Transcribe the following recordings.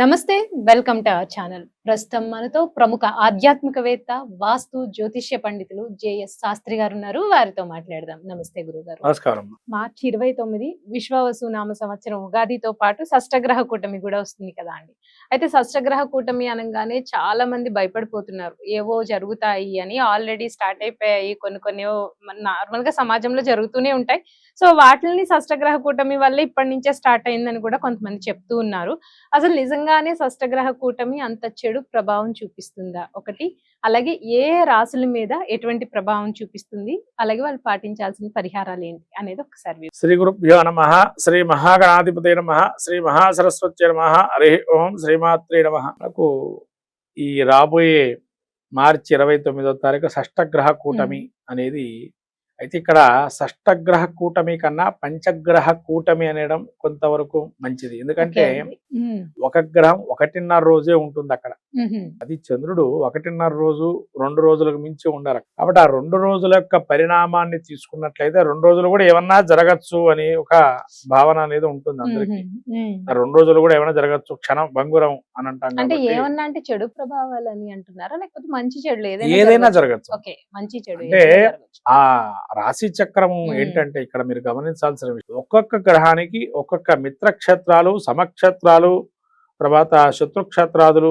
నమస్తే welcome to our channel. ప్రస్తుతం మనతో ప్రముఖ ఆధ్యాత్మికవేత్త వాస్తు జ్యోతిష్య పండితులు జేఎస్ శాస్త్రి గారు ఉన్నారు వారితో మాట్లాడదాం. నమస్తే గురువు గారు నమస్కారం. మార్చి ఇరవై తొమ్మిది విశ్వవసు నామ సంవత్సరం ఉగాదితో పాటు షష్టగ్రహ కూటమి కూడా వస్తుంది కదా అండి. అయితే షష్టగ్రహ కూటమి అనగానే చాలా మంది భయపడిపోతున్నారు. ఏవో జరుగుతాయి అని ఆల్రెడీ స్టార్ట్ అయిపోయాయి. కొన్ని కొన్ని నార్మల్గా సమాజంలో జరుగుతూనే ఉంటాయి. సో వాటిని షష్టగ్రహ కూటమి వల్ల ఇప్పటి నుంచే స్టార్ట్ అయిందని కూడా కొంతమంది చెప్తూ ఉన్నారు. అసలు నిజంగానే షష్టగ్రహ కూటమి అంత చెడు ప్రభావం చూపిస్తుందా? ఒకటి. అలాగే ఏ రాసుల మీద ఎటువంటి ప్రభావం చూపిస్తుంది? అలాగే వాళ్ళు పాటించాల్సిన పరిహారాలు ఏంటి? అనేది ఒకసారి. శ్రీ గురుభ్యో నమ. శ్రీ మహాగణాధిపతి నమ. శ్రీ మహాసరస్వతి నమ. హరి ఓం శ్రీమాత్రే నమ. నాకు ఈ రాబోయే మార్చి ఇరవై తొమ్మిదో తారీఖు షష్టగ్రహ కూటమి అనేది అయితే ఇక్కడ షష్టగ్రహ కూటమి కన్నా పంచగ్రహ కూటమి అనడం కొంతవరకు మంచిది. ఎందుకంటే ఒక గ్రహం ఒకటిన్నర రోజే ఉంటుంది అక్కడ. అది చంద్రుడు ఒకటిన్నర రోజు రెండు రోజులకు మించి ఉండరు కాబట్టి ఆ రెండు రోజుల యొక్క పరిణామాన్ని తీసుకున్నట్లయితే రెండు రోజులు కూడా ఏమన్నా జరగచ్చు అని ఒక భావన అనేది ఉంటుంది అందరికి. ఆ రెండు రోజులు కూడా ఏమైనా జరగచ్చు. క్షణం భంగురం అని అంటాం అంటే ఏమన్నా అంటే చెడు ప్రభావాలు అని అంటున్నారా? లేకపోతే మంచి చెడు ఏదైనా జరగచ్చు? మంచి చెడు అంటే. ఆ రాశి చక్రం. ఏంటంటే ఇక్కడ మీరు గమనించాల్సిన విషయం. ఒక్కొక్క గ్రహానికి ఒక్కొక్క మిత్రక్షేత్రాలు సమక్షేత్రాలు తర్వాత శత్రుక్షేత్రాదులు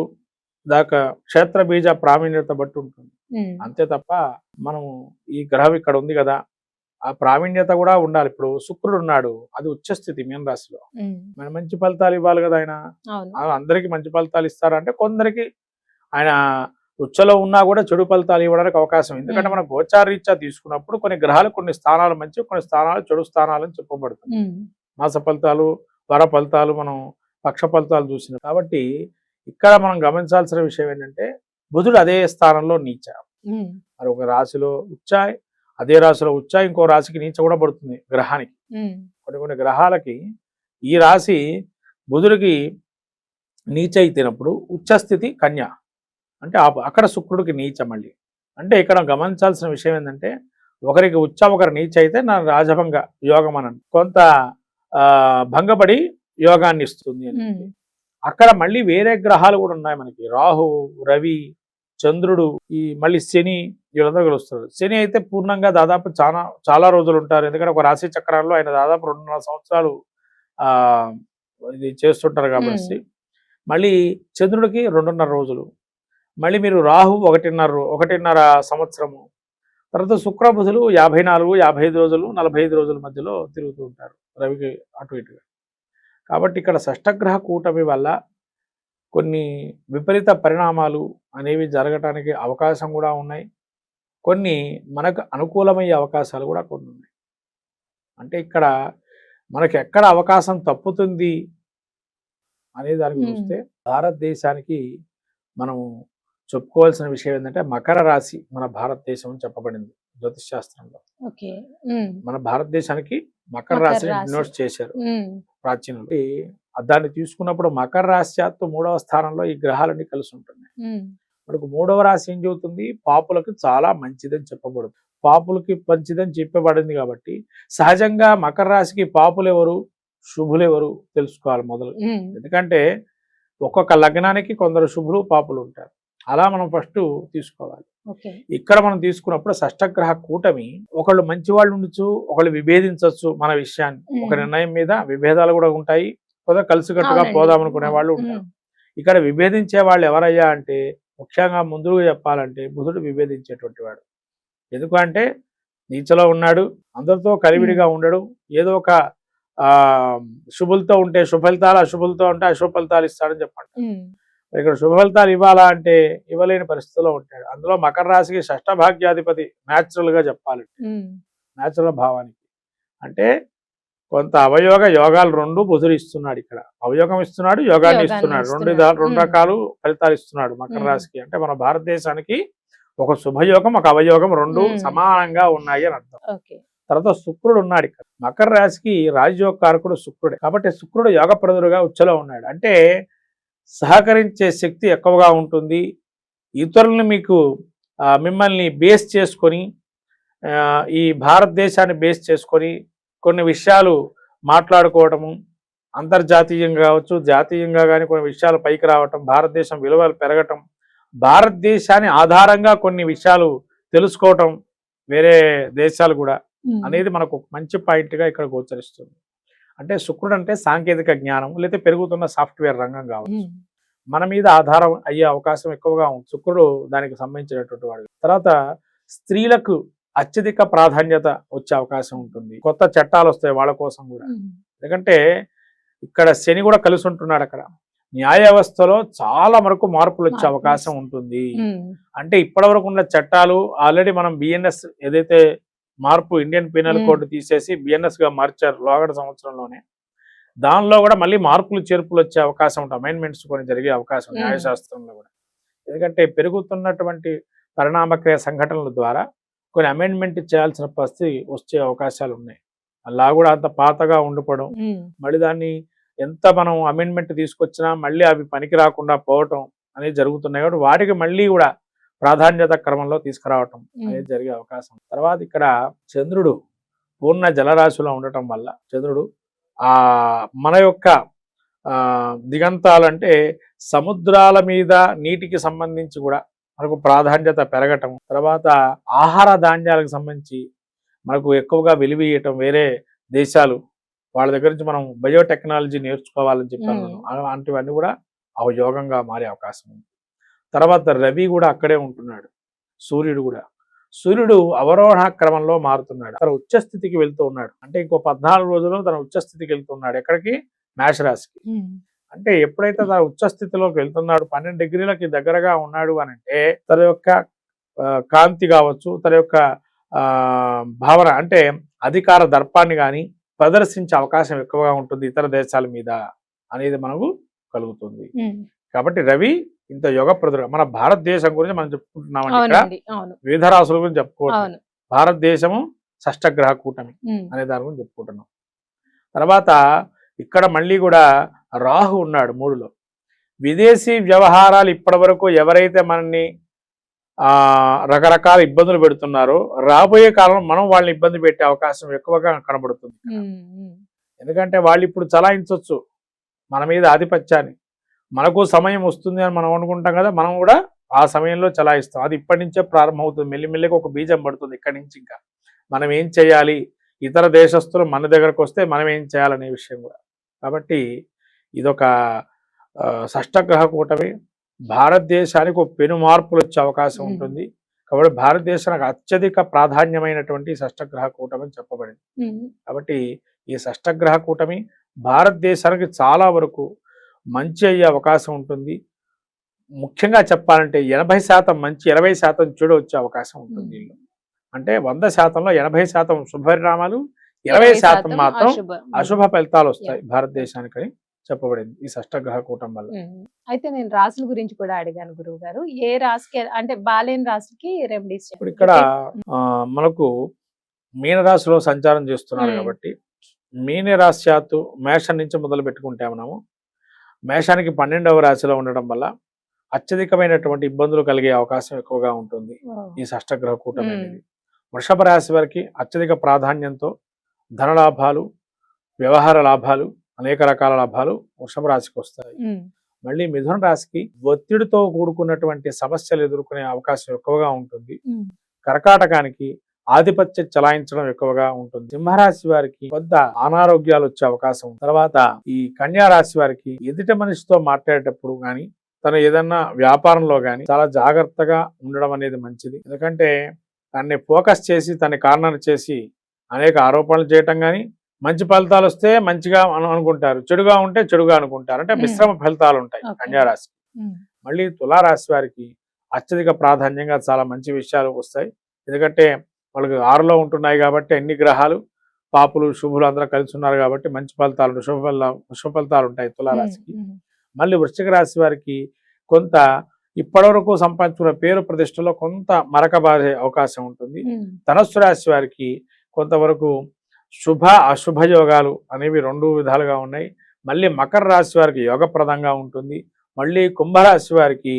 దాకా క్షేత్ర బీజ ప్రావీణ్యత బట్టి ఉంటుంది. అంతే తప్ప మనము ఈ గ్రహం ఇక్కడ ఉంది కదా ఆ ప్రావీణ్యత కూడా ఉండాలి. ఇప్పుడు శుక్రుడు ఉన్నాడు అది ఉచ్చస్థితి మీన రాశిలో. మన మంచి ఫలితాలు ఇవ్వాలి కదా ఆయన. అందరికి మంచి ఫలితాలు ఇస్తారంటే కొందరికి ఆయన ఉచ్చలో ఉన్నా కూడా చెడు ఫలితాలు ఇవ్వడానికి అవకాశం. ఎందుకంటే. మనం గోచారీత్యా తీసుకున్నప్పుడు కొన్ని గ్రహాలు కొన్ని స్థానాలు మంచి కొన్ని స్థానాలు చెడు స్థానాలు అని చెప్పబడుతుంది. మాస ఫలితాలు వర ఫలితాలు మనం పక్ష ఫలితాలు చూసినాం. కాబట్టి ఇక్కడ మనం గమనించాల్సిన విషయం ఏంటంటే బుధుడు అదే స్థానంలో నీచ. మరి ఒక రాశిలో ఉచ్చాయ్ అదే రాశిలో ఉచ్చాయ్ ఇంకో రాశికి నీచ కూడా పడుతుంది గ్రహానికి. కొన్ని కొన్ని గ్రహాలకి ఈ రాశి బుధుడికి నీచ అయితేనప్పుడు ఉచ్చస్థితి కన్య. అంటే అక్కడ శుక్రుడికి నీచ మళ్ళీ. అంటే ఇక్కడ గమనించాల్సిన విషయం ఏంటంటే ఒకరికి ఉచ్చ ఒకరి నీచ అయితే నా రాజభంగ యోగం అని కొంత భంగపడి యోగాన్ని ఇస్తుంది అని అక్కడ మళ్ళీ వేరే గ్రహాలు కూడా ఉన్నాయి మనకి. రాహు రవి చంద్రుడు ఈ మళ్ళీ శని వీళ్ళందరూ కలుస్తారు. శని అయితే పూర్ణంగా దాదాపు చాలా చాలా రోజులు ఉంటారు. ఎందుకంటే ఒక రాశి చక్రాల్లో ఆయన దాదాపు రెండున్నర సంవత్సరాలు ఆ ఇది చేస్తుంటారు కాబట్టి. మళ్ళీ చంద్రుడికి రెండున్నర రోజులు. మళ్ళీ మీరు రాహు ఒకటిన్నర ఒకటిన్నర సంవత్సరము. తర్వాత శుక్ర బుధులు యాభై నాలుగు యాభై ఐదు రోజులు నలభై ఐదు రోజుల మధ్యలో తిరుగుతూ ఉంటారు రవికి అటు ఇటుగా. కాబట్టి ఇక్కడ షష్టగ్రహ కూటమి వల్ల కొన్ని విపరీత పరిణామాలు అనేవి జరగటానికి అవకాశం కూడా ఉన్నాయి. కొన్ని మనకు అనుకూలమయ్యే అవకాశాలు కూడా కొన్ని ఉన్నాయి. అంటే ఇక్కడ మనకి ఎక్కడ అవకాశం తప్పుతుంది అనే దానికి. చూస్తే భారతదేశానికి మనము చెప్పుకోవాల్సిన విషయం ఏంటంటే మకర రాశి మన భారతదేశం అని చెప్పబడింది జ్యోతిష్ శాస్త్రంలో. మన భారతదేశానికి మకర రాశి. డినోట్ చేశారు. ప్రాచీనులు. ఈ దాన్ని తీసుకున్నప్పుడు మకర రాశ్యాత్తు మూడవ స్థానంలో ఈ గ్రహాలన్నీ కలిసి ఉంటున్నాయి. మనకు మూడవ రాశి ఏం చెబుతుంది? పాపులకు చాలా మంచిదని చెప్పబడుతుంది. పాపులకి మంచిదని చెప్పబడింది కాబట్టి సహజంగా మకర రాశికి పాపులు ఎవరు? శుభులు ఎవరు? తెలుసుకోవాలి మొదలు. ఎందుకంటే ఒక్కొక్క లగ్నానికి కొందరు శుభులు పాపులు ఉంటారు. అలా మనం ఫస్ట్ తీసుకోవాలి. ఇక్కడ మనం తీసుకున్నప్పుడు షష్టగ్రహ కూటమి ఒకళ్ళు మంచి వాళ్ళు ఉండొచ్చు ఒకళ్ళు విభేదించవచ్చు మన విషయాన్ని. ఒక. నిర్ణయం మీద విభేదాలు కూడా ఉంటాయి కొందరు కలిసికట్టుగా. పోదాం అనుకునే వాళ్ళు ఉంటారు. ఇక్కడ విభేదించే వాళ్ళు ఎవరయ్యా అంటే ముఖ్యంగా ముందుగా చెప్పాలంటే బుధుడు విభేదించేటువంటి వాడు. ఎందుకంటే నీచలో ఉన్నాడు అందరితో కలివిడిగా ఉండడు ఏదో ఒక ఆ శుభులతో ఉంటే శుభలితాలు అశుభులతో ఉంటే అశుభ ఫలితాలు ఇస్తాడని చెప్పండి ఇక్కడ శుభ ఫలితాలు ఇవ్వాలా అంటే ఇవ్వలేని పరిస్థితిలో ఉంటాడు. అందులో మకర రాశికి షష్ఠ భాగ్యాధిపతి న్యాచురల్గా చెప్పాలి. ఉమ్, న్యాచురల్ భావానికి. అంటే కొంత అవయోగ యోగాలు రెండు బుధుడు ఇస్తున్నాడు ఇక్కడ. అవయోగం ఇస్తున్నాడు యోగాన్ని ఇస్తున్నాడు. రెండు రెండు. రకాలు ఫలితాలు ఇస్తున్నాడు మకర. రాశికి. అంటే మన భారతదేశానికి ఒక శుభయోగం ఒక అవయోగం రెండు. సమానంగా ఉన్నాయి అని అర్థం. తర్వాత శుక్రుడు ఉన్నాడు ఇక్కడ. మకర రాశికి రాజయోగ కారకుడు శుక్రుడే. కాబట్టి శుక్రుడు యోగప్రదుడుగా ఉచ్చలో ఉన్నాడు. అంటే సహకరించే శక్తి ఎక్కువగా ఉంటుంది ఇతరులను మీకు మిమ్మల్ని బేస్ చేసుకొని ఈ భారతదేశాన్ని బేస్ చేసుకొని కొన్ని విషయాలు మాట్లాడుకోవడము అంతర్జాతీయంగా కావచ్చు జాతీయంగా కానీ కొన్ని విషయాలు పైకి రావటం భారతదేశం విలువలు పెరగటం భారతదేశాన్ని ఆధారంగా కొన్ని విషయాలు తెలుసుకోవటం వేరే దేశాలు కూడా. అనేది మనకు మంచి పాయింట్గా ఇక్కడ గోచరిస్తుంది అంటే శుక్రుడు అంటే సాంకేతిక జ్ఞానం లేదా పెరుగుతున్న సాఫ్ట్వేర్ రంగం కావచ్చు. మన మీద ఆధారం అయ్యే అవకాశం ఎక్కువగా ఉంది. శుక్రుడు దానికి సంబంధించినటువంటి వాడు. తర్వాత స్త్రీలకు అత్యధిక ప్రాధాన్యత వచ్చే అవకాశం ఉంటుంది. కొత్త చట్టాలు వస్తాయి వాళ్ళ కోసం కూడా. ఎందుకంటే ఇక్కడ శని కూడా కలిసి ఉంటున్నాడు అక్కడ. న్యాయ వ్యవస్థలో చాలా వరకు మార్పులు వచ్చే అవకాశం ఉంటుంది. అంటే ఇప్పటివరకు ఉన్న చట్టాలు ఆల్రెడీ మనం బిఎన్ఎస్ ఏదైతే మార్పు ఇండియన్ పీనల్. కోడ్ తీసేసి బిఎన్ఎస్గా మార్చారు లోగడ సంవత్సరంలోనే దానిలో కూడా మళ్ళీ మార్పులు చేర్పులు వచ్చే అవకాశం ఉంటుంది అమైన్మెంట్స్ కొన్ని జరిగే అవకాశం ఉంది. న్యాయశాస్త్రంలో కూడా ఎందుకంటే పెరుగుతున్నటువంటి పరిణామక్రియ సంఘటనల ద్వారా కొన్ని అమెండ్మెంట్ చేయాల్సిన పరిస్థితి వచ్చే అవకాశాలు ఉన్నాయి అలా కూడా అంత పాతగా ఉండిపోవడం. మళ్ళీ దాన్ని ఎంత మనం అమెండ్మెంట్ తీసుకొచ్చినా మళ్ళీ అవి పనికి రాకుండా పోవటం అనేది జరుగుతున్నాయి కాబట్టి వాటికి మళ్ళీ కూడా ప్రాధాన్యత క్రమంలో తీసుకురావటం. అనేది జరిగే అవకాశం తర్వాత ఇక్కడ చంద్రుడు పూర్ణ జలరాశిలో ఉండటం వల్ల చంద్రుడు ఆ మన యొక్క దిగంతాలంటే సముద్రాల మీద నీటికి సంబంధించి కూడా మనకు ప్రాధాన్యత పెరగటం తర్వాత ఆహార ధాన్యాలకు సంబంధించి మనకు ఎక్కువగా వెలివేయటం వేరే దేశాలు వాళ్ళ దగ్గర నుంచి మనం బయోటెక్నాలజీ నేర్చుకోవాలని చెప్పాను. అలాంటివన్నీ కూడా అవయోగంగా మారే అవకాశం ఉంది తర్వాత రవి కూడా అక్కడే ఉంటున్నాడు. సూర్యుడు కూడా. సూర్యుడు అవరోహణ క్రమంలో మారుతున్నాడు. తన ఉచ్చస్థితికి వెళ్తూ ఉన్నాడు. అంటే ఇంకో పద్నాలుగు రోజుల్లో తన ఉచ్చస్థితికి వెళ్తున్నాడు ఎక్కడికి? మేషరాశికి. అంటే ఎప్పుడైతే తన ఉచ్చస్థితిలోకి వెళ్తున్నాడు పన్నెండు డిగ్రీలకి దగ్గరగా ఉన్నాడు అని అంటే తన యొక్క కాంతి కావచ్చు తన యొక్క ఆ, భావన అంటే అధికార దర్పాన్ని కానీ ప్రదర్శించే అవకాశం ఎక్కువగా ఉంటుంది ఇతర దేశాల మీద అనేది మనకు కలుగుతుంది. కాబట్టి రవి ఇంత యోగ ప్రదుడు మన భారతదేశం గురించి మనం చెప్పుకుంటున్నామండి అవును. వివిధ రాసుల గురించి చెప్పుకోవడం భారతదేశము షష్టగ్రహ కూటమి. అనే దాని గురించి చెప్పుకుంటున్నాం. తర్వాత ఇక్కడ మళ్ళీ కూడా రాహు ఉన్నాడు మూడులో. విదేశీ వ్యవహారాలు ఇప్పటి వరకు ఎవరైతే మనల్ని ఆ రకరకాల ఇబ్బందులు పెడుతున్నారో రాబోయే కాలంలో మనం వాళ్ళని ఇబ్బంది పెట్టే అవకాశం ఎక్కువగా కనబడుతుంది. ఎందుకంటే వాళ్ళు ఇప్పుడు చలాయించవచ్చు మన మీద ఆధిపత్యాన్ని. మనకు సమయం వస్తుంది అని మనం అనుకుంటాం కదా మనం కూడా ఆ సమయంలో చలాయిస్తాం. అది ఇప్పటి నుంచే ప్రారంభమవుతుంది. మెల్లిమెల్లిగా ఒక బీజం పడుతుంది ఇక్కడి నుంచి ఇంకా. మనం ఏం చేయాలి? ఇతర దేశస్తులు మన దగ్గరకు వస్తే మనం ఏం చేయాలనే విషయం కూడా. కాబట్టి ఇదొక షష్టగ్రహ కూటమి. భారతదేశానికి ఒక పెను మార్పులు వచ్చే అవకాశం. ఉంటుంది. కాబట్టి భారతదేశానికి అత్యధిక ప్రాధాన్యమైనటువంటి షష్టగ్రహ కూటమి అని చెప్పబడింది. కాబట్టి ఈ షష్టగ్రహ కూటమి భారతదేశానికి చాలా వరకు మంచి అయ్యే అవకాశం ఉంటుంది ముఖ్యంగా చెప్పాలంటే ఎనభై శాతం మంచి ఇరవై శాతం చెడు వచ్చే అవకాశం ఉంటుంది. అంటే వంద శాతంలో ఎనభై శాతం శుభపరిణామాలు ఇరవై శాతం మాత్రం అశుభ. ఫలితాలు వస్తాయి భారతదేశానికని చెప్పబడింది ఈ షష్టగ్రహ కూటమి వల్ల. అయితే నేను రాసుల గురించి కూడా అడిగాను గురువు గారు ఏ రాశికి అంటే బాలేని రాశికి రెమెడీస్ ఇప్పుడు ఇక్కడ మనకు మీనరాశిలో సంచారం చేస్తున్నారు. కాబట్టి మీన రాశ్యాత్తు మేషం నుంచి మొదలు పెట్టుకుంటే మనము మేషానికి పన్నెండవ రాశిలో ఉండడం వల్ల అత్యధికమైనటువంటి ఇబ్బందులు కలిగే అవకాశం ఎక్కువగా ఉంటుంది. ఈ షష్టగ్రహ కూటమి. అనేది. వృషభ రాశి వారికి అత్యధిక ప్రాధాన్యంతో ధన లాభాలు వ్యవహార లాభాలు అనేక రకాల లాభాలు వృషభ రాశికి వస్తాయి. మళ్ళీ మిథున రాశికి ఒత్తిడితో కూడుకున్నటువంటి సమస్యలు ఎదుర్కొనే అవకాశం ఎక్కువగా ఉంటుంది. కర్కాటకానికి ఆధిపత్య చలాయించడం ఎక్కువగా ఉంటుంది. సింహరాశి వారికి కొంత అనారోగ్యాలు వచ్చే అవకాశం ఉంది. తర్వాత ఈ కన్యా రాశి వారికి ఎదుటి మనిషితో మాట్లాడేటప్పుడు గాని తను ఏదన్నా వ్యాపారంలో గాని చాలా జాగ్రత్తగా ఉండడం అనేది మంచిది. ఎందుకంటే దాన్ని ఫోకస్ చేసి తన కారణాలు చేసి అనేక ఆరోపణలు చేయటం గాని మంచి ఫలితాలు వస్తే మంచిగా అను- అనుకుంటారు. చెడుగా ఉంటే చెడుగా అనుకుంటారు. అంటే. మిశ్రమ ఫలితాలు ఉంటాయి Okay. కన్యా రాశి. మళ్ళీ తులారాశి వారికి అత్యధిక ప్రాధాన్యంగా చాలా మంచి విషయాలు వస్తాయి. ఎందుకంటే వాళ్ళకి ఆరులో ఉంటున్నాయి కాబట్టి అన్ని గ్రహాలు పాపులు శుభులు అందరూ కలిసి ఉన్నారు కాబట్టి మంచి ఫలితాలు శుభ ఫలితాలు శుభ ఫలితాలు ఉంటాయి తులారాశికి. మళ్ళీ వృశ్చిక రాశి వారికి కొంత ఇప్పటివరకు సంపాదించుకున్న పేరు ప్రతిష్టలో కొంత మరకబారే అవకాశం ఉంటుంది. ధనస్సు రాశి వారికి కొంతవరకు శుభ అశుభ యోగాలు అనేవి రెండు విధాలుగా ఉన్నాయి. మళ్ళీ మకర రాశి వారికి యోగప్రదంగా ఉంటుంది. మళ్ళీ కుంభరాశి వారికి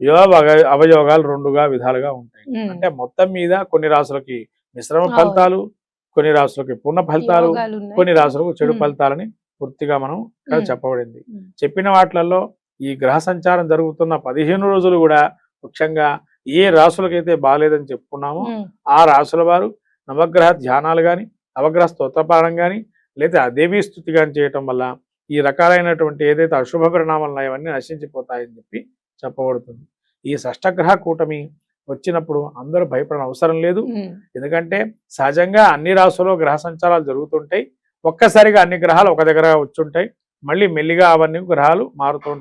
యోగ అవ- అవయోగాలు రెండుగా విధాలుగా ఉంటాయి అంటే మొత్తం మీద కొన్ని రాసులకి మిశ్రమ. ఫలితాలు కొన్ని రాసులకి పూర్ణ ఫలితాలు కొన్ని రాసులకు చెడు. ఫలితాలని పూర్తిగా మనం ఇక్కడ. చెప్పబడింది. చెప్పిన వాటిలలో ఈ గ్రహ సంచారం జరుగుతున్న పదిహేను రోజులు కూడా ముఖ్యంగా ఏ రాసులకైతే బాగాలేదని చెప్పుకున్నామో. ఆ రాసుల వారు నవగ్రహ ధ్యానాలు కానీ నవగ్రహ స్తోత్రపాఠం కానీ లేదా దేవీ స్థుతి కానీ చేయటం వల్ల ఈ రకాలైనటువంటి ఏదైతే అశుభ పరిణామాలు ఉన్నాయో అవన్నీ నశించిపోతాయని చెప్పి చెప్పబడుతుంది. ఈ షష్టగ్రహ కూటమి వచ్చినప్పుడు అందరూ భయపడని అవసరం లేదు. ఎందుకంటే సహజంగా అన్ని రాసుల్లో గ్రహ సంచారాలు జరుగుతుంటాయి. ఒక్కసారిగా అన్ని గ్రహాలు ఒక దగ్గర వచ్చుంటాయి. మళ్ళీ మెల్లిగా అవన్నీ గ్రహాలు మారుతూ ఉంటాయి.